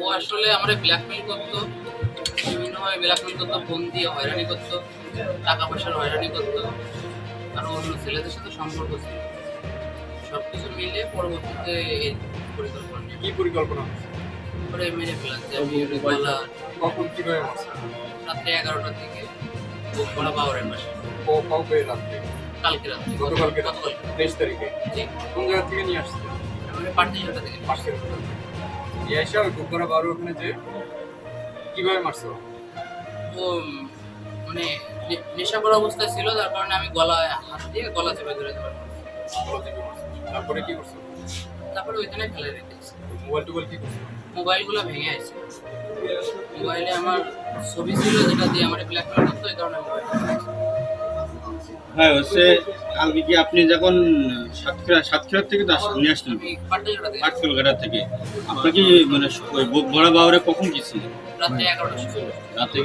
ও আসলে আমরা ব্ল্যাকমেল করতো বিভিন্নভাবে ব্ল্যাকমেল করতো ফোন দিয়ে হয়রানি করতো টাকা পয়সার হয়রানি করতো আর অন্য ছেলেদের সাথে সম্পর্ক ছিল। সব কিছু মিলে পরবর্তীতে এই পরিকল্পনা নিয়ে। কি পরিকল্পনা করে মেরে ফেলা যায় গলা কখন কীভাবে রাত্রে এগারোটার দিকে। করা পাওয়ারের পাশে ও কাউকে রাত্রে? কালকে রাত্রে। গতকালকে গতকাল তেইশ তারিখে? জি। কোন জায়গা থেকে নিয়ে আসছে? আমি পার্টি ছটা থেকে। পাশের নিয়ে এসে ওই বুকরা বারো ওখানে যে কীভাবে মারছো ও? মানে নেশা করা অবস্থায় ছিল যার কারণে আমি গলায় হাত দিয়ে গলা চেপে ধরে ধরে তারপরে কি করছ? তারপরে ওইখানে ফেলে রেখেছি মোবাইল টোবাইল কি করছ? মোবাইলগুলো ভেঙে আছে মোবাইলে আমার ছবি ছিল যেটা দিয়ে আমার ব্ল্যাকমেল করতো এই কারণে হ্যাঁ হচ্ছে কালকে কি আপনি যখন সাতক্ষীরা সাতক্ষীরা থেকে নিয়ে আসলেন। পার্টি থেকে। আপনি কি মানে ওই বুক ভরা বাবরে কখন গেছিলেন রাত্রে এগারোটার সময়। রাতে ঠিক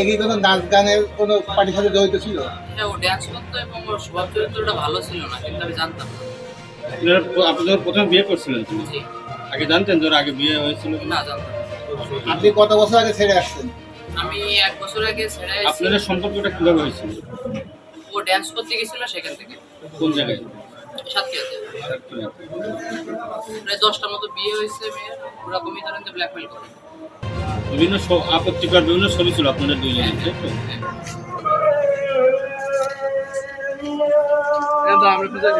আছে কোনো নাচ গানের কোনো পার্টির সাথে জড়িত ছিল? হ্যাঁ ও ড্যান্স করতো এবং ওর স্বভাব চরিত্রটা ভালো ছিল না কিন্তু আমি জানতাম না। আপনারা আপনি যখন প্রথমে বিয়ে করছিলেন আগে জানতেন যে আগে বিয়ে হয়েছিল না জানতাম আপনি কত বছর আগে ছেড়ে আসছেন? আমি এক বছর আগে ছেড়ে এসেছি। আপনাদের সম্পর্কটা কীভাবে হয়েছিল? ও ড্যান্স করতে গেছিল সেখান থেকে। কোন জায়গায়? সাতক্ষীরাতে। প্রায় দশটা মতো বিয়ে হয়েছে মেয়ের ওরকমই ধরেন তো ব্ল্যাকমেল করে। বিভিন্ন আপত্তিকর বিভিন্ন ছবি ছিল আপনাদের দুইজনের তাই তো? আমরা খুঁজে